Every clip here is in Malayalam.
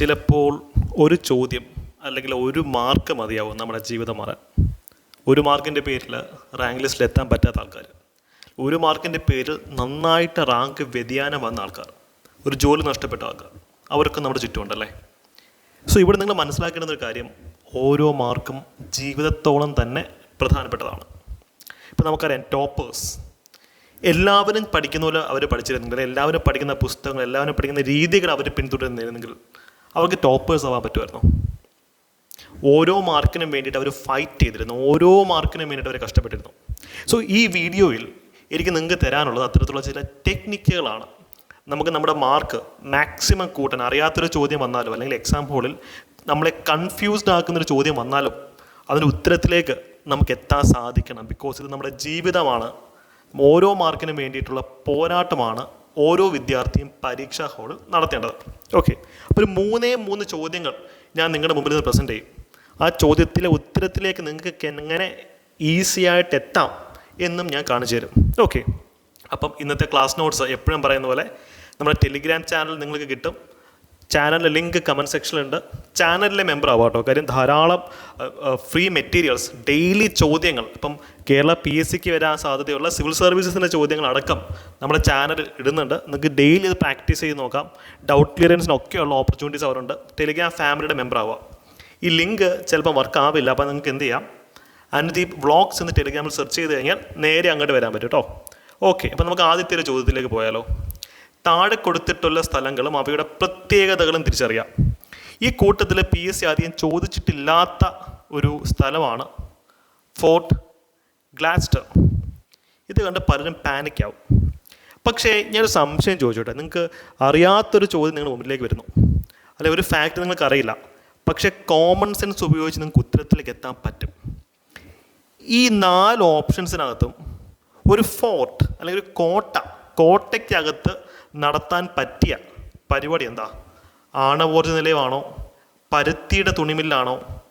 ചിലപ്പോൾ ഒരു ചോദ്യം അല്ലെങ്കിൽ ഒരു മാർക്ക് മതിയാവും നമ്മുടെ ജീവിതം മാറാൻ. ഒരു മാർക്കിന്റെ പേരിൽ റാങ്ക് ലിസ്റ്റിൽ എത്താൻ പറ്റാത്ത ആൾക്കാർ. ഒരു മാർക്കിന്റെ പേരിൽ നന്നായിട്ട് റാങ്ക് വ്യതിയാനം വന്ന ആൾക്കാർ. ഒരു ജോലി നഷ്ടപ്പെട്ട ആൾക്കാർ. അവരൊക്കെ നമ്മുടെ ചുറ്റുമുണ്ടല്ലേ? സോ ഇവിടെ നിങ്ങൾ മനസ്സിലാക്കേണ്ട ഒരു കാര്യം ഓരോ മാർക്കും ജീവിതത്തോളം തന്നെ പ്രധാനപ്പെട്ടതാണ്. ഇപ്പം നമുക്കറിയാം ടോപ്പേഴ്സ് എല്ലാവരും പഠിക്കുന്ന പോലെ അവർ പഠിച്ചിരുന്നെങ്കിൽ എല്ലാവരും പഠിക്കുന്ന പുസ്തകങ്ങൾ എല്ലാവരും പഠിക്കുന്ന രീതികൾ അവർ പിന്തുടരുന്നിരുന്നെങ്കിൽ അവർക്ക് ടോപ്പേഴ്സ് ആവാൻ പറ്റുമായിരുന്നു. ഓരോ മാർക്കിനും വേണ്ടിയിട്ട് അവർ ഫൈറ്റ് ചെയ്തിരുന്നു. ഓരോ മാർക്കിനും വേണ്ടിയിട്ട് അവർ കഷ്ടപ്പെട്ടിരുന്നു. സോ ഈ വീഡിയോയിൽ എനിക്ക് നിങ്ങൾക്ക് തരാനുള്ളത് അത്തരത്തിലുള്ള ചില ടെക്നിക്കുകളാണ് നമുക്ക് നമ്മുടെ മാർക്ക് മാക്സിമം കൂട്ടാൻ അറിയാത്തൊരു ചോദ്യം വന്നാലും അല്ലെങ്കിൽ എക്സാം ഹോളിൽ നമ്മളെ കൺഫ്യൂസ്ഡ് ആക്കുന്നൊരു ചോദ്യം വന്നാലും അതിന്റെ ഉത്തരത്തിലേക്ക് നമുക്ക് എത്താൻ സാധിക്കണം. ബിക്കോസ് ഇത് നമ്മുടെ ജീവിതമാണ്. ഓരോ മാർക്കിനും വേണ്ടിയിട്ടുള്ള പോരാട്ടമാണ്. ഓരോ വിദ്യാർത്ഥിയും പരീക്ഷാ ഹാളിൽ നടത്തേണ്ടത്. ഓക്കെ അപ്പോൾ ഒരു മൂന്നേ മൂന്ന് ചോദ്യങ്ങൾ ഞാൻ നിങ്ങളുടെ മുമ്പിൽ നിന്ന് പ്രസന്റ് ചെയ്യും. ആ ചോദ്യത്തിലെ ഉത്തരത്തിലേക്ക് നിങ്ങൾക്ക് എങ്ങനെ ഈസി ആയിട്ട് എത്താം എന്നും ഞാൻ കാണിച്ചു തരും. ഓക്കെ അപ്പം ഇന്നത്തെ ക്ലാസ് നോട്ട്സ് എപ്പോഴും പറയുന്ന പോലെ നമ്മുടെ ടെലിഗ്രാം ചാനൽ നിങ്ങൾക്ക് കിട്ടും. ചാനലിലെ ലിങ്ക് കമന്റ് സെക്ഷനിലുണ്ട് ചാനലിലെ മെമ്പർ ആവാം കേട്ടോ. കാര്യം ധാരാളം ഫ്രീ മെറ്റീരിയൽസ് ഡെയിലി ചോദ്യങ്ങൾ. ഇപ്പം കേരള പി എസ് സിക്ക് വരാൻ സാധ്യതയുള്ള സിവിൽ സർവീസസിന്റെ ചോദ്യങ്ങൾ അടക്കം നമ്മുടെ ചാനൽ ഇടുന്നുണ്ട്. നിങ്ങൾക്ക് ഡെയിലി ഇത് പ്രാക്ടീസ് ചെയ്ത് നോക്കാം. ഡൗട്ട് ക്ലിയറൻസിനൊക്കെയുള്ള ഓപ്പർച്യൂണിറ്റീസ് അവരുണ്ട്. ടെലിഗ്രാം ഫാമിലിയുടെ മെമ്പർ ആവാം. ഈ ലിങ്ക് ചിലപ്പോൾ വർക്ക് ആവില്ല അപ്പോൾ നിങ്ങൾക്ക് എന്ത് ചെയ്യാം? അനുദീപ് വ്ളോഗ്സ് എന്ന് ടെലിഗ്രാമിൽ സെർച്ച് ചെയ്ത് കഴിഞ്ഞാൽ നേരെ അങ്ങോട്ട് വരാൻ പറ്റും കേട്ടോ. ഓക്കെ അപ്പോൾ നമുക്ക് ആദ്യത്തെ ഒരു ചോദ്യത്തിലേക്ക് പോയാലോ. താഴെ കൊടുത്തിട്ടുള്ള സ്ഥലങ്ങളും അവയുടെ പ്രത്യേകതകളും തിരിച്ചറിയാം. ഈ കൂട്ടത്തിൽ പി എസ് സി ആദ്യം ചോദിച്ചിട്ടില്ലാത്ത ഒരു സ്ഥലമാണ് ഫോർട്ട് ഗ്ലാസ്റ്റർ ഇത് കണ്ട് പലരും പാനിക്കാവും പക്ഷേ ഞാനൊരു സംശയം ചോദിച്ചോട്ടെ? നിങ്ങൾക്ക് അറിയാത്തൊരു ചോദ്യം നിങ്ങൾ മുമ്പിലേക്ക് വരുന്നു. അല്ലെ ഒരു ഫാക്റ്റ് നിങ്ങൾക്ക് അറിയില്ല. പക്ഷേ കോമൺ സെൻസ് ഉപയോഗിച്ച് നിങ്ങൾക്ക് ഉത്തരത്തിലേക്ക് എത്താൻ പറ്റും. ഈ നാല് ഓപ്ഷൻസിനകത്തും ഒരു ഫോർട്ട് അല്ലെങ്കിൽ ഒരു കോട്ട കോട്ടയ്ക്കകത്ത് നടത്താൻ പറ്റിയ പരിപാടി എന്താ? ആണവോർജ നിലയമാണോ? പരുത്തിയുടെ തുണിമില്ലാണോ?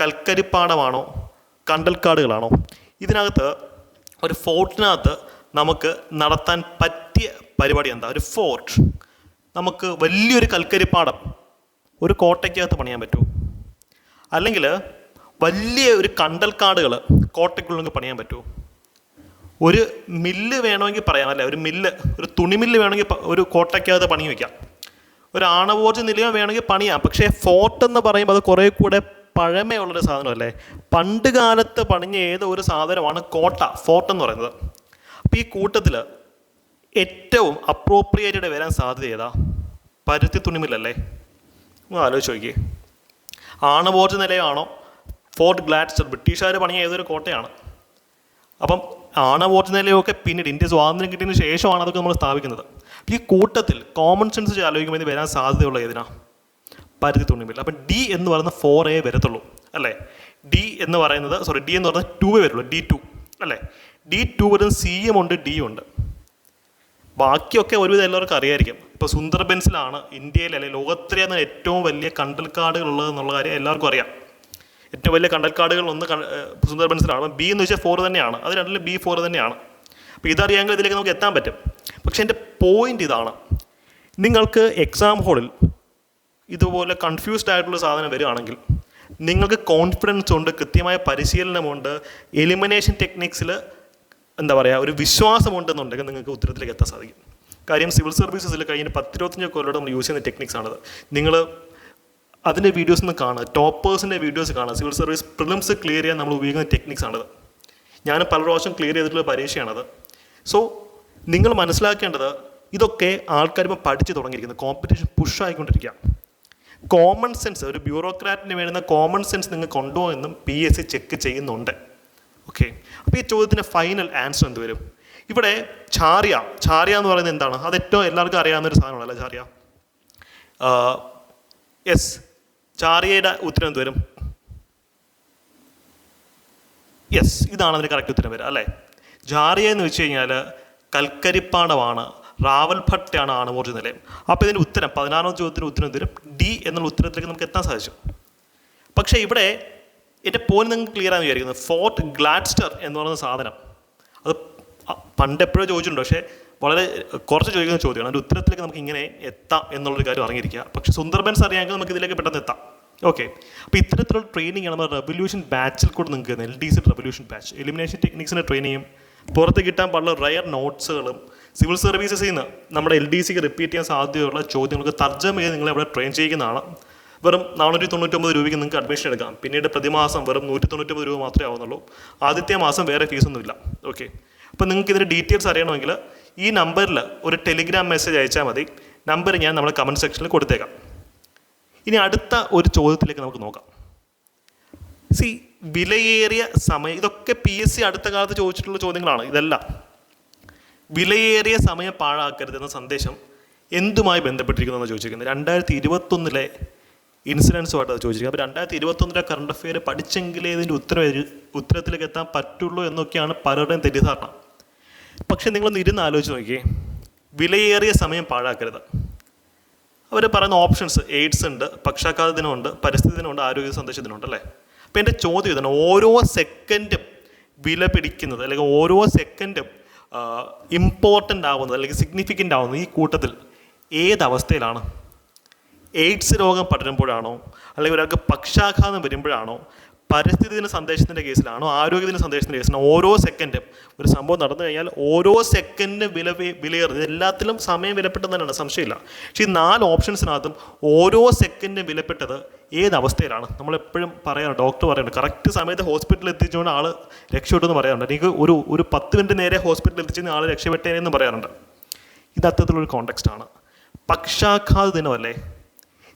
കൽക്കരിപ്പാടമാണോ കണ്ടൽക്കാടുകളാണോ? ഇതിനകത്ത് ഒരു ഫോർട്ടിനകത്ത് നമുക്ക് നടത്താൻ പറ്റിയ പരിപാടി എന്താ? ഒരു ഫോർട്ട്. നമുക്ക് വലിയൊരു കൽക്കരിപ്പാടം ഒരു കോട്ടയ്ക്കകത്ത് പണിയാൻ പറ്റുമോ അല്ലെങ്കിൽ വലിയ ഒരു കണ്ടൽക്കാടുകൾ കോട്ടയ്ക്കുള്ളിൽ പണിയാൻ പറ്റുമോ ഒരു മില്ല് വേണമെങ്കിൽ പറയാം അല്ലേ? ഒരു മില്ല് ഒരു തുണി തുണിമില്ല് വേണമെങ്കിൽ ഒരു കോട്ടയ്ക്കകത്ത് പണി വയ്ക്കാം ഒരു ആണവോർജ നിലയം വേണമെങ്കിൽ പണിയാം. പക്ഷേ ഫോർട്ട് എന്ന് പറയുമ്പോൾ അത് കുറേ കൂടെ പഴമയുള്ളൊരു സാധനമല്ലേ? പണ്ട് കാലത്ത് പണിഞ്ഞ ഏതോ ഒരു സാധനമാണ് കോട്ട ഫോർട്ട് എന്ന് പറയുന്നത്. അപ്പോൾ ഈ കൂട്ടത്തിൽ ഏറ്റവും അപ്രോപ്രിയേറ്റഡ് വരാൻ സാധ്യത ഏതാ? പരുത്തി തുണിമില്ലല്ലേ? ഒന്ന് ആലോചിച്ച് നോക്കിയേ. ആണവോർജ നിലയമാണോ? ഫോർട്ട് ഗ്ലാഡ്സ്റ്റർ ബ്രിട്ടീഷുകാർ പണിയ ഏതൊരു കോട്ടയാണ്? അപ്പം ആണവോർജ നിലയൊക്കെ പിന്നീട് ഇന്ത്യ സ്വാതന്ത്ര്യം കിട്ടിയതിന് ശേഷമാണ് അതൊക്കെ നമ്മൾ സ്ഥാപിക്കുന്നത്. ഈ കൂട്ടത്തിൽ കോമൺ സെൻസ് ആലോചിക്കുമ്പോൾ ഇത് വരാൻ സാധ്യതയുള്ള ഏതിനാ? പരിധി തുണിമില്ല. അപ്പം ഡി എന്ന് പറയുന്ന ഫോർ എ വരത്തുള്ളൂ അല്ലേ? ഡി എന്ന് പറയുന്നത് സോറി ഡി എന്ന് പറയുന്നത് ടു എ വരുള്ളൂ ഡി ടു അല്ലേ? ഡി ടു വരുന്ന സി എം ഉണ്ട് ഡി ഉണ്ട്. ബാക്കിയൊക്കെ ഒരുവിധം എല്ലാവർക്കും അറിയായിരിക്കും. ഇപ്പോൾ സുന്ദർബൻസിലാണ് ഇന്ത്യയിൽ അല്ലെങ്കിൽ ലോകത്തിലെ ഏറ്റവും വലിയ കണ്ടൽക്കാടുകൾ എന്നുള്ള കാര്യം എല്ലാവർക്കും അറിയാം. ഏറ്റവും വലിയ കണ്ടൽക്കാടുകൾ ഒന്ന് സുന്ദർബൻസിലാണ് അപ്പം ബി എന്ന് വെച്ചാൽ ഫോർ തന്നെയാണ്. അത് രണ്ടിലും ബി ഫോർ തന്നെയാണ്. അപ്പോൾ ഇതറിയാമെങ്കിൽ ഇതിലേക്ക് നമുക്ക് എത്താൻ പറ്റും. പക്ഷേ എന്റെ പോയിന്റ് ഇതാണ്. നിങ്ങൾക്ക് എക്സാം ഹോളിൽ ഇതുപോലെ കൺഫ്യൂസ്ഡ് ആയിട്ടുള്ള സാധനം വരികയാണെങ്കിൽ നിങ്ങൾക്ക് കോൺഫിഡൻസ് ഉണ്ട് കൃത്യമായ പരിശീലനമുണ്ട് എലിമിനേഷൻ ടെക്നിക്സിൽ എന്താ പറയുക ഒരു വിശ്വാസമുണ്ടെന്നുണ്ടെങ്കിൽ നിങ്ങൾക്ക് ഉത്തരത്തിലേക്ക് എത്താൻ സാധിക്കും. കാര്യം സിവിൽ സർവീസസിൽ കഴിഞ്ഞ പത്തിരുപത്തഞ്ച് കൊല്ലം നമ്മൾ യൂസ് ചെയ്യുന്ന ടെക്നിക്സ് ആണത്. നിങ്ങൾ അതിന്റെ വീഡിയോസ് ഒന്ന് കാണുക ടോപ്പേഴ്സിന്റെ വീഡിയോസ് കാണുക സിവിൽ സർവീസ് പ്രിലിംസ് ക്ലിയർ ചെയ്യാൻ നമ്മൾ ഉപയോഗിക്കുന്ന ടെക്നിക്സ് ആണത്. ഞാൻ പല പ്രാവശ്യം ക്ലിയർ ചെയ്തിട്ടുള്ള പരീക്ഷയാണത്. സോ നിങ്ങൾ മനസ്സിലാക്കേണ്ടത് ഇതൊക്കെ ആൾക്കാർ ഇപ്പോൾ പഠിച്ചു തുടങ്ങിയിരിക്കുന്നത് കോമ്പറ്റീഷൻ പുഷ് ആയിക്കൊണ്ടിരിക്കുക കോമൺ സെൻസ് ഒരു ബ്യൂറോക്രാറ്റിന് വേണ്ടുന്ന കോമൺ സെൻസ് നിങ്ങൾക്ക് ഉണ്ടോ എന്നും പി എസ് സി ചെക്ക് ചെയ്യുന്നുണ്ട്. ഓക്കെ അപ്പോൾ ഈ ചോദ്യത്തിന് ഫൈനൽ ആൻസർ എന്ത് വരും? ഇവിടെ ചാറിയ ചാറിയ എന്ന് പറയുന്നത് എന്താണ്? അത് ഏറ്റവും എല്ലാവർക്കും അറിയാവുന്ന ഒരു സാധനമാണല്ലോ ചാറിയ യെസ് ചാറിയയുടെ ഉത്തരം എന്ത് വരും? യെസ് ഇതാണ് അതിന് കറക്റ്റ് ഉത്തരം വരിക അല്ലേ? ജാറിയ എന്ന് വെച്ച് കഴിഞ്ഞാൽ കൽക്കരിപ്പാടമാണ് റാവൽഭട്ടയാണ് ആണവോർജ നിലയം. അപ്പോൾ ഇതിന്റെ ഉത്തരം പതിനാറാം ചോദ്യത്തിന് ഉത്തരം തരും ഡി എന്നുള്ള ഉത്തരത്തിലേക്ക് നമുക്ക് എത്താൻ സാധിച്ചു. പക്ഷേ ഇവിടെ എന്റെ പോയിന്റ് നിങ്ങൾക്ക് ക്ലിയർ ആണെന്ന് വിചാരിക്കുന്നത് ഫോർട്ട് ഗ്ലാഡ്സ്റ്റർ എന്ന് പറയുന്ന സാധനം. അത് അ- പണ്ട് എപ്പോഴോ ചോദിച്ചിട്ടുണ്ട് പക്ഷേ വളരെ കുറച്ച് ചോദിക്കുന്ന ചോദ്യമാണ് അതിന്റെ ഉത്തരത്തിലേക്ക് നമുക്ക് ഇങ്ങനെ എത്താം എന്നുള്ളൊരു കാര്യം അറിഞ്ഞിരിക്കുക. പക്ഷെ സുന്ദർബൻസ് അറിയാമെങ്കിൽ നമുക്ക് ഇതിലേക്ക് പെട്ടെന്ന് എത്താം. ഓക്കെ. അപ്പോൾ ഇത്തരത്തിലുള്ള ട്രെയിനിങ് ആണ് നമ്മുടെ റെവല്യൂഷൻ ബാച്ചിൽ കൂടെ നിങ്ങൾക്ക് L D C revolution batch elimination ടെക്നിക്സിന്റെ ട്രെയിനിങ്ങും പുറത്ത് കിട്ടാൻ പാടുള്ള റയർ നോട്ട്സുകളും സിവിൽ സർവീസസിൽ നിന്ന് നമ്മുടെ എൽ ഡി സിക്ക് റിപ്പീറ്റ് ചെയ്യാൻ സാധ്യതയുള്ള ചോദ്യങ്ങൾക്ക് തർജമ ചെയ്ത് നിങ്ങളെ അവിടെ ട്രെയിൻ ചെയ്യുന്നതാണ് വെറും നാനൂറ്റി തൊണ്ണൂറ്റൊമ്പത് രൂപയ്ക്ക് നിങ്ങൾക്ക് അഡ്മിഷൻ എടുക്കാം. പിന്നീട് പ്രതിമാസം വെറും നൂറ്റി തൊണ്ണൂറ്റൊമ്പത് രൂപ മാത്രമേ ആവുന്നുള്ളൂ. ആദ്യത്തെ മാസം വേറെ ഫീസൊന്നുമില്ല ഓക്കെ. അപ്പോൾ നിങ്ങൾക്ക് ഇതിന്റെ ഡീറ്റെയിൽസ് അറിയണമെങ്കിൽ ഈ നമ്പറിൽ ഒരു ടെലിഗ്രാം മെസ്സേജ് അയച്ചാൽ മതി. നമ്പർ ഞാൻ നമ്മൾ കമന്റ് സെക്ഷനിൽ കൊടുത്തേക്കാം. ഇനി അടുത്ത ഒരു ചോദ്യത്തിലേക്ക് നമുക്ക് നോക്കാം. സി വിലയേറിയ സമയം ഇതൊക്കെ പി എസ് സി അടുത്ത കാലത്ത് ചോദിച്ചിട്ടുള്ള ചോദ്യങ്ങളാണ്. ഇതെല്ലാം. വിലയേറിയ സമയം പാഴാക്കരുത് എന്ന സന്ദേശം എന്തുമായി ബന്ധപ്പെട്ടിരിക്കുന്നു എന്ന് ചോദിച്ചിരിക്കുന്നത്. രണ്ടായിരത്തി ഇരുപത്തൊന്നിലെ ഇൻസിഡൻസുമായിട്ട് അത് ചോദിച്ചിരിക്കുന്നത്. അപ്പോൾ രണ്ടായിരത്തി ഇരുപത്തൊന്നിലെ കറണ്ട് അഫെയർ പഠിച്ചെങ്കിലേ ഇതിന്റെ ഉത്തരം ഉത്തരത്തിലേക്ക് എത്താൻ പറ്റുള്ളൂ എന്നൊക്കെയാണ് പലരുടെയും തെറ്റിദ്ധാരണ. പക്ഷെ നിങ്ങളൊന്ന് ഇരുന്ന് ആലോചിച്ച് നോക്കിയേ. വിലയേറിയ സമയം പാഴാക്കരുത്. അവർ പറയുന്ന ഓപ്ഷൻസ് എയ്ഡ്സ് ഉണ്ട് പക്ഷാഘാത ദിനമുണ്ട് പരിസ്ഥിതി ദിനമുണ്ട് ആരോഗ്യ സന്ദേശ ദിനമുണ്ട് അല്ലേ? അപ്പോൾ എന്റെ ചോദ്യം ഇതാണ് ഓരോ സെക്കൻഡും വില പിടിക്കുന്നത് അല്ലെങ്കിൽ ഓരോ സെക്കൻഡും ഇമ്പോർട്ടന്റ് ആവുന്നത് അല്ലെങ്കിൽ സിഗ്നിഫിക്കന്റ് ആവുന്നത് ഈ കൂട്ടത്തിൽ ഏതവസ്ഥയിലാണ് എയ്ഡ്സ് രോഗം പടരുമ്പോഴാണോ? അല്ലെങ്കിൽ ഒരാൾക്ക് പക്ഷാഘാതം വരുമ്പോഴാണോ? പരിസ്ഥിതി ദിന സന്ദേശത്തിന്റെ കേസിലാണോ ആരോഗ്യദിന സന്ദേശത്തിന്റെ കേസിലാണോ ഓരോ സെക്കൻഡും ഒരു സംഭവം നടന്നു കഴിഞ്ഞാൽ ഓരോ സെക്കൻഡ് വില വിലയേറുന്നത് എല്ലാത്തിലും സമയം വിലപ്പെട്ടത് തന്നെയാണ് സംശയമില്ല. പക്ഷേ ഈ നാല് ഓപ്ഷൻസിനകത്തും ഓരോ സെക്കൻഡ് വിലപ്പെട്ടത് ഏത് അവസ്ഥയിലാണ് നമ്മളെപ്പോഴും പറയാറുണ്ട് ഡോക്ടർ പറയുന്നുണ്ട് കറക്റ്റ് സമയത്ത് ഹോസ്പിറ്റലിൽ എത്തിച്ചുകൊണ്ട് ആൾ രക്ഷപ്പെട്ടെന്ന് പറയാറുണ്ട്. എനിക്ക് ഒരു ഒരു പത്ത് മിനിറ്റ് നേരെ ഹോസ്പിറ്റലിൽ എത്തിച്ചെന്ന് ആൾ രക്ഷപ്പെട്ടേനെന്ന് പറയാറുണ്ട്. ഇത് അത്തരത്തിലുള്ളൊരു കോണ്ടെക്സ്റ്റ് ആണ്. പക്ഷാഘാത ദിനമല്ലേ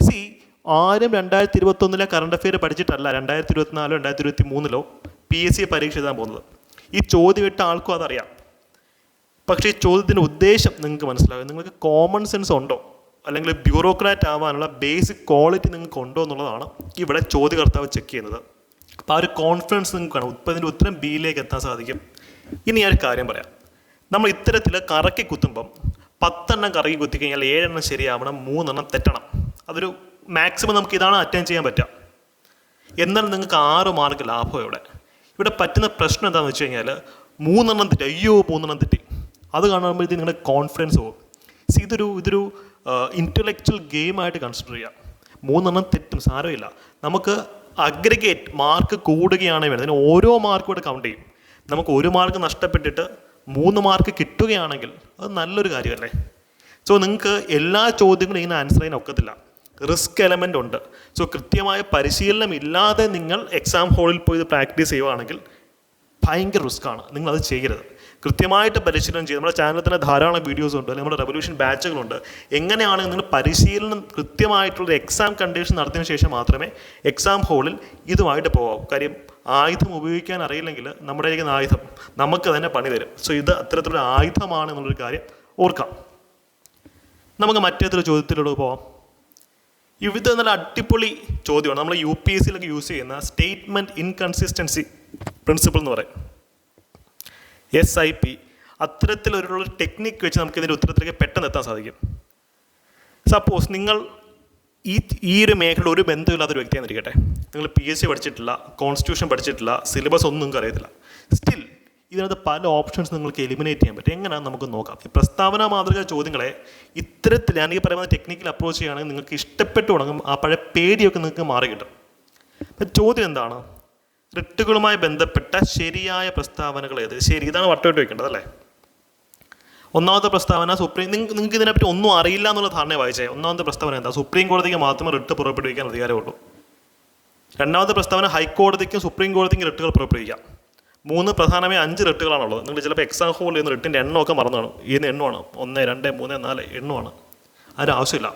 സി ആരും രണ്ടായിരത്തി ഇരുപത്തൊന്നിലെ കറണ്ട് അഫെയർ പഠിച്ചിട്ടല്ല. രണ്ടായിരത്തി ഇരുപത്തിനാലോ രണ്ടായിരത്തി ഇരുപത്തി മൂന്നിലോ പി എസ് സി പരീക്ഷ എഴുതാൻ പോകുന്നത്. ഈ ചോദ്യം ഇട്ട ആൾക്കും അതറിയാം. പക്ഷേ ഈ ചോദ്യത്തിന്റെ ഉദ്ദേശം നിങ്ങൾക്ക് മനസ്സിലാവും. നിങ്ങൾക്ക് കോമൺ സെൻസ് ഉണ്ടോ? അല്ലെങ്കിൽ ബ്യൂറോക്രാറ്റ് ആവാനുള്ള ബേസിക് ക്വാളിറ്റി നിങ്ങൾക്ക് ഉണ്ടോ എന്നുള്ളതാണ് ഇവിടെ ചോദ്യകർത്താവ് ചെക്ക് ചെയ്യുന്നത്. അപ്പോൾ ആ ഒരു കോൺഫിഡൻസ് നിങ്ങൾക്ക് വേണം ഉത്പത്തിന്റെ ഉത്തരം ബിയിലേക്ക് എത്താൻ സാധിക്കും. ഇനി ഞാൻ ഒരു കാര്യം പറയാം. നമ്മൾ ഇത്തരത്തിൽ കറക്കി കുത്തുമ്പം പത്തെണ്ണം കറക്കി കുത്തിക്കഴിഞ്ഞാൽ ഏഴെണ്ണം ശരിയാവണം മൂന്നെണ്ണം തെറ്റണം. അതൊരു മാക്സിമം നമുക്ക് ഇതാണ് അറ്റൻഡ് ചെയ്യാൻ പറ്റുക. എന്നാൽ നിങ്ങൾക്ക് ആറ് മാർക്ക് ലാഭം ഇവിടെ. ഇവിടെ പറ്റുന്ന പ്രശ്നം എന്താണെന്ന് വെച്ച് കഴിഞ്ഞാൽ മൂന്നെണ്ണം തെറ്റി. അയ്യോ മൂന്നെണ്ണം തെറ്റി. അത് കാണുമ്പോഴത്തേക്ക് നിങ്ങളുടെ കോൺഫിഡൻസ് പോകും. സി ഇതൊരു ഇതൊരു ഇന്റലക്ച്വൽ ഗെയിമായിട്ട് കൺസിഡർ ചെയ്യാം. മൂന്നെണ്ണം തെറ്റും സാരമില്ല. നമുക്ക് അഗ്രഗേറ്റ് മാർക്ക് കൂടുകയാണ് വേണ്ടത്. അതിന് ഓരോ മാർക്കും ഇവിടെ കൗണ്ട് ചെയ്യും. നമുക്ക് ഒരു മാർക്ക് നഷ്ടപ്പെട്ടിട്ട് മൂന്ന് മാർക്ക് കിട്ടുകയാണെങ്കിൽ അത് നല്ലൊരു കാര്യമല്ലേ? സോ നിങ്ങൾക്ക് എല്ലാ ചോദ്യങ്ങളും ഇങ്ങനെ ആൻസർ ചെയ്യാൻ ഒക്കത്തില്ല. റിസ്ക് എലമെന്റ് ഉണ്ട്. സോ കൃത്യമായ പരിശീലനം ഇല്ലാതെ നിങ്ങൾ എക്സാം ഹോളിൽ പോയി പ്രാക്ടീസ് ചെയ്യുവാണെങ്കിൽ ഭയങ്കര റിസ്ക്കാണ് നിങ്ങൾ അത് ചെയ്യരുത്. കൃത്യമായിട്ട് പരിശീലനം ചെയ്ത് നമ്മുടെ ചാനലിൽ തന്നെ ധാരാളം വീഡിയോസ് ഉണ്ട്. നമ്മുടെ റെവല്യൂഷൻ ബാച്ചുകളുണ്ട് എങ്ങനെയാണ് നിങ്ങൾ പരിശീലനം കൃത്യമായിട്ടുള്ള എക്സാം കണ്ടീഷൻ നടത്തിയതിനു ശേഷം മാത്രമേ എക്സാം ഹോളിൽ ഇതുമായിട്ട് പോകാവൂ. കാര്യം ആയുധം ഉപയോഗിക്കാൻ അറിയില്ലെങ്കിൽ നമ്മുടെ ഇരിക്കുന്ന ആയുധം നമുക്ക് തന്നെ പണി തരും. സോ ഇത് അത്തരത്തിലുള്ള ആയുധമാണ് എന്നുള്ളൊരു കാര്യം ഓർക്കാം. നമുക്ക് മറ്റേതൊരു ചോദ്യത്തിലൂടെ പോവാം. ഇത് നല്ല അടിപൊളി ചോദ്യമാണ്. നമ്മൾ യു പി എസ് സിയിലൊക്കെ യൂസ് ചെയ്യുന്ന സ്റ്റേറ്റ്മെന്റ് ഇൻകൺസിസ്റ്റൻസി പ്രിൻസിപ്പിൾ എന്ന് പറയും. എസ് ഐ പി അത്തരത്തിലൊരു ടെക്നിക്ക് വെച്ച് നമുക്ക് ഇതിന്റെ ഉത്തരത്തിലേക്ക് പെട്ടെന്ന് എത്താൻ സാധിക്കും. സപ്പോസ് നിങ്ങൾ ഈ ഈ ഒരു മേഖലയിൽ ഒരു ബന്ധമില്ലാത്തൊരു വ്യക്തിയാണെന്നിരിക്കട്ടെ നിങ്ങൾ പി എസ് സി പഠിച്ചിട്ടില്ല കോൺസ്റ്റിറ്റ്യൂഷൻ പഠിച്ചിട്ടില്ല സിലബസ് ഒന്നും നിങ്ങൾക്ക് അറിയത്തില്ല. സ്റ്റിൽ ഇതിനകത്ത് പല ഓപ്ഷൻസ് നിങ്ങൾക്ക് എലിമിനേറ്റ് ചെയ്യാൻ പറ്റും. എങ്ങനെയാണ് നമുക്ക് നോക്കാം. ഈ പ്രസ്താവന മാതൃക ചോദ്യങ്ങളെ ഇത്തരത്തിൽ ഞാൻ ഈ പറയുന്ന ടെക്നിക്കൽ അപ്രോച്ച് ചെയ്യുകയാണെങ്കിൽ നിങ്ങൾക്ക് ഇഷ്ടപ്പെട്ടു തുടങ്ങും ആ പഴയ പേടിയൊക്കെ നിങ്ങൾക്ക് മാറി കിട്ടും. അപ്പം ചോദ്യം എന്താണ്? റിട്ടുകളുമായി ബന്ധപ്പെട്ട ശരിയായ പ്രസ്താവനകൾ ഏത്? ശരി ഇതാണ് വട്ടോട്ട് വയ്ക്കേണ്ടത് അല്ലേ? ഒന്നാമത്തെ പ്രസ്താവന സുപ്രീം നിങ്ങൾ നിങ്ങൾക്ക് ഇതിനെപ്പറ്റി ഒന്നും അറിയില്ല എന്നുള്ള ധാരണ വായിച്ചേ. ഒന്നാമത്തെ പ്രസ്താവന എന്താ? സുപ്രീം കോടതിക്ക് മാത്രമേ റിട്ട് പുറപ്പെടുവിക്കാൻ അധികാരമുള്ളൂ. രണ്ടാമത്തെ പ്രസ്താവന ഹൈക്കോടതിക്കും സുപ്രീം കോടതിക്കും റിട്ടുകൾ പുറപ്പെടുവിക്കാം. മൂന്ന് പ്രധാനമായി അഞ്ച് റിട്ടുകളാണുള്ളത്. നിങ്ങൾ ചിലപ്പോൾ എക്സാം ഹോളിൽ നിന്ന് റിട്ടിന്റെ എണ്ണമൊക്കെ മറന്നു കാണും ഏത് എണ്ണമാണ്. ഒന്ന് രണ്ട് മൂന്ന് നാല് എണ്ണമാണ്. അതിനാവശ്യമില്ല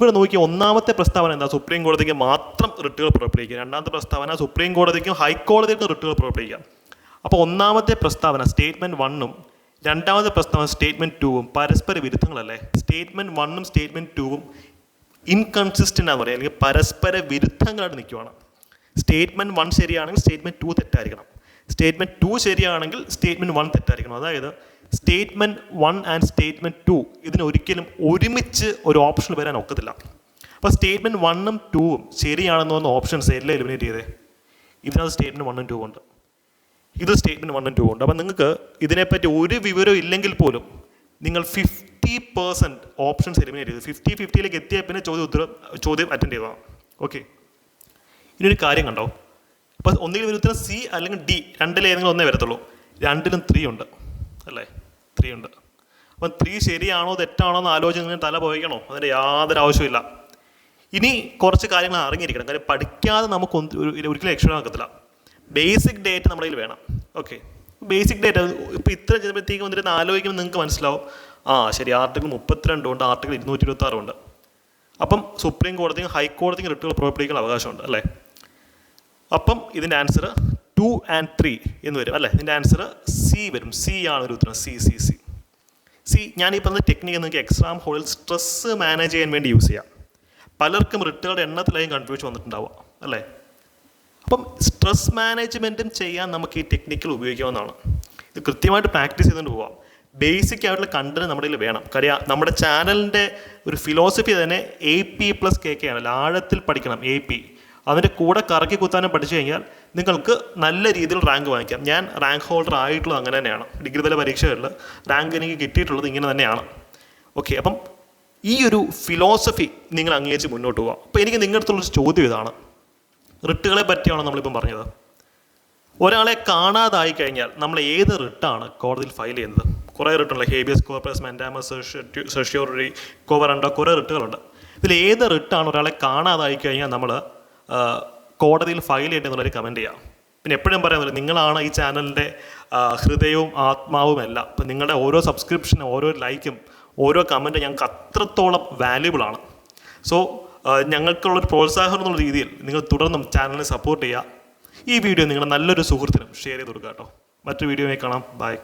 ഇവിടെ നോക്കി ഒന്നാമത്തെ പ്രസ്താവന എന്താ? സുപ്രീം കോടതിക്ക് മാത്രം റിട്ടുകൾ പുറപ്പെടുവിക്കുക. രണ്ടാമത്തെ പ്രസ്താവന സുപ്രീം കോടതിക്കും ഹൈക്കോടതിക്കും റിട്ടുകൾ പുറപ്പെടുവിക്കുക. അപ്പോൾ ഒന്നാമത്തെ പ്രസ്താവന സ്റ്റേറ്റ്മെന്റ് വണ്ണും രണ്ടാമത്തെ പ്രസ്താവന സ്റ്റേറ്റ്മെന്റ് ടൂവും പരസ്പര വിരുദ്ധങ്ങളല്ലേ? സ്റ്റേറ്റ്മെന്റ് വണ്ണും സ്റ്റേറ്റ്മെന്റ് ടൂവും ഇൻകൺസിസ്റ്റന്റ് ആണെന്ന് പറയുക അല്ലെങ്കിൽ പരസ്പര വിരുദ്ധങ്ങളായിട്ട് നിൽക്കുവാണ്. സ്റ്റേറ്റ്മെന്റ് വൺ ശരിയാണെങ്കിൽ സ്റ്റേറ്റ്മെന്റ് ടു തെറ്റായിരിക്കണം. സ്റ്റേറ്റ്മെന്റ് ടു ശരിയാണെങ്കിൽ സ്റ്റേറ്റ്മെന്റ് വൺ തെറ്റായിരിക്കണം. അതായത് statement one and statement two ഇതിന് ഒരിക്കലും ഒരുമിച്ച് ഒരു ഓപ്ഷൻ വരാൻ ഒക്കത്തില്ല. അപ്പോൾ സ്റ്റേറ്റ്മെന്റ് വണ്ണും ടൂവും ശരിയാണെന്ന് തോന്നുന്ന ഓപ്ഷൻസ് എല്ലാം എലിമിനേറ്റ് ചെയ്തേ? ഇതിനകത്ത് സ്റ്റേറ്റ്മെന്റ് വണ്ണും ടൂ ഉണ്ട്. ഇത് സ്റ്റേറ്റ്മെന്റ് വണ്ണും ടൂ ഉണ്ട്. അപ്പം നിങ്ങൾക്ക് ഇതിനെപ്പറ്റി ഒരു വിവരം ഇല്ലെങ്കിൽ പോലും നിങ്ങൾ ഫിഫ്റ്റി പേഴ്സന്റ് ഓപ്ഷൻസ് എലിമിനേറ്റ് ചെയ്തു. ഫിഫ്റ്റി ഫിഫ്റ്റിയിലേക്ക് എത്തിയാൽ പിന്നെ ചോദ്യം ഉത്തരം ചോദ്യം അറ്റൻഡ് ചെയ്തതാണ് ഓക്കെ ഇനിയൊരു കാര്യം കണ്ടോ? അപ്പോൾ ഒന്നുകിൽ ഒരു ഉത്തരം സി അല്ലെങ്കിൽ ഡി രണ്ടിലേതെങ്കിലും ഒന്നേ വരത്തുള്ളൂ. രണ്ടിലും ത്രീ ഉണ്ട്. അല്ലേ? ത്രീ ഉണ്ട്. അപ്പം ത്രീ ശരിയാണോ തെറ്റാണോ എന്ന് ആലോചിച്ച് തല പോയിക്കണോ അതിന്റെ യാതൊരു ആവശ്യമില്ല ഇനി കുറച്ച് കാര്യങ്ങൾ അറിഞ്ഞിരിക്കണം. കാര്യം പഠിക്കാതെ നമുക്ക് ഒരിക്കലും ഒരു- ആക്കത്തില്ല ബേസിക് ഡേറ്റ് നമ്മുടെ കയ്യിൽ വേണം. ഓക്കെ ബേസിക് ഡേറ്റ് ഇപ്പോൾ ഇത്ര ചെയ്യുമ്പോഴത്തേക്കും വന്നിരുന്ന് ആലോചിക്കുമ്പോൾ നിങ്ങൾക്ക് മനസ്സിലാവും. ആ ശരി ആർട്ടിക്കിൾ മുപ്പത്തിരണ്ടും ഉണ്ട് ആർട്ടിക്കിൾ ഇരുന്നൂറ്റി ഇരുപത്തി ആറും ഉണ്ട്. അപ്പം സുപ്രീം കോടതിയും ഹൈക്കോടതിയും റിട്ടുകൾ പുറപ്പെടുവിക്കാൻ അവകാശമുണ്ട് അല്ലേ? അപ്പം ഇതിന്റെ ആൻസർ ടു ആൻഡ് ത്രീ എന്ന് വരും അല്ലേ? ഇതിന്റെ ആൻസർ സി വരും. സി ആണ് ഒരു ഉത്തരം. സി സി സി സി ഞാൻ ഈ പറഞ്ഞ ടെക്നിക്ക് നിങ്ങൾക്ക് എക്സാം ഹോളിൽ സ്ട്രെസ്സ് മാനേജ് ചെയ്യാൻ വേണ്ടി യൂസ് ചെയ്യാം. പലർക്കും റിട്ടുകളുടെ എണ്ണത്തിലായും കൺഫ്യൂഷൻ വന്നിട്ടുണ്ടാവുക അല്ലേ? അപ്പം സ്ട്രെസ് മാനേജ്മെന്റും ചെയ്യാൻ നമുക്ക് ഈ ടെക്നിക്കൽ ഉപയോഗിക്കാവുന്നതാണ്. ഇത് കൃത്യമായിട്ട് പ്രാക്ടീസ് ചെയ്തുകൊണ്ട് പോവാം. ബേസിക് ആയിട്ടുള്ള കണ്ടന്റ് നമ്മുടെ കയ്യിൽ വേണം. കാര്യം നമ്മുടെ ചാനലിന്റെ ഒരു ഫിലോസഫി തന്നെ A P plus K K ആണ്. ആഴത്തിൽ പഠിക്കണം എ പി അതിന്റെ കൂടെ കറക്കി കുത്താനും പഠിച്ചു കഴിഞ്ഞാൽ നിങ്ങൾക്ക് നല്ല രീതിയിൽ റാങ്ക് വാങ്ങിക്കാം. ഞാൻ റാങ്ക് ഹോൾഡർ ആയിട്ടുള്ളത് അങ്ങനെ തന്നെയാണ്. ഡിഗ്രി തല പരീക്ഷകളിൽ റാങ്ക് എനിക്ക് കിട്ടിയിട്ടുള്ളത് ഇങ്ങനെ തന്നെയാണ്. ഓക്കെ അപ്പം ഈ ഒരു ഫിലോസഫി നിങ്ങൾ അംഗീകരിച്ച് മുന്നോട്ട് പോകാം അപ്പോൾ എനിക്ക് നിങ്ങളുടെ അടുത്തുള്ളൊരു ചോദ്യം ഇതാണ്. റിട്ടുകളെ പറ്റിയാണോ നമ്മളിപ്പം പറഞ്ഞത്? ഒരാളെ കാണാതായി കഴിഞ്ഞാൽ നമ്മൾ ഏത് റിട്ടാണ് കോടതിയിൽ ഫയൽ ചെയ്യുന്നത്? കുറേ റിട്ടുണ്ട് habeas corpus mandamus certiorari quo warranto കുറേ റിട്ടുകളുണ്ട്. ഇതിൽ ഏത് റിട്ടാണ് ഒരാളെ കാണാതായി കഴിഞ്ഞാൽ നമ്മൾ കോടതിയിൽ ഫയൽ ചെയ്യേണ്ടതെന്നുള്ളൊരു കമന്റ് ചെയ്യാം. പിന്നെ എപ്പോഴും പറയാൻ നിങ്ങളാണ് ഈ ചാനലിന്റെ ഹൃദയവും ആത്മാവും എല്ലാം അപ്പം നിങ്ങളുടെ ഓരോ സബ്സ്ക്രിപ്ഷനും ഓരോ ലൈക്കും ഓരോ കമന്റും ഞങ്ങൾക്ക് അത്രത്തോളം വാല്യുബിളാണ് സോ ഞങ്ങൾക്കുള്ളൊരു പ്രോത്സാഹനം എന്നുള്ള രീതിയിൽ നിങ്ങൾ തുടർന്നും ചാനലിനെ സപ്പോർട്ട് ചെയ്യുക. ഈ വീഡിയോ നിങ്ങളുടെ നല്ലൊരു സുഹൃത്തിനും ഷെയർ ചെയ്ത് കൊടുക്കുക കേട്ടോ. മറ്റു വീഡിയോയിൽ കാണാം. ബൈ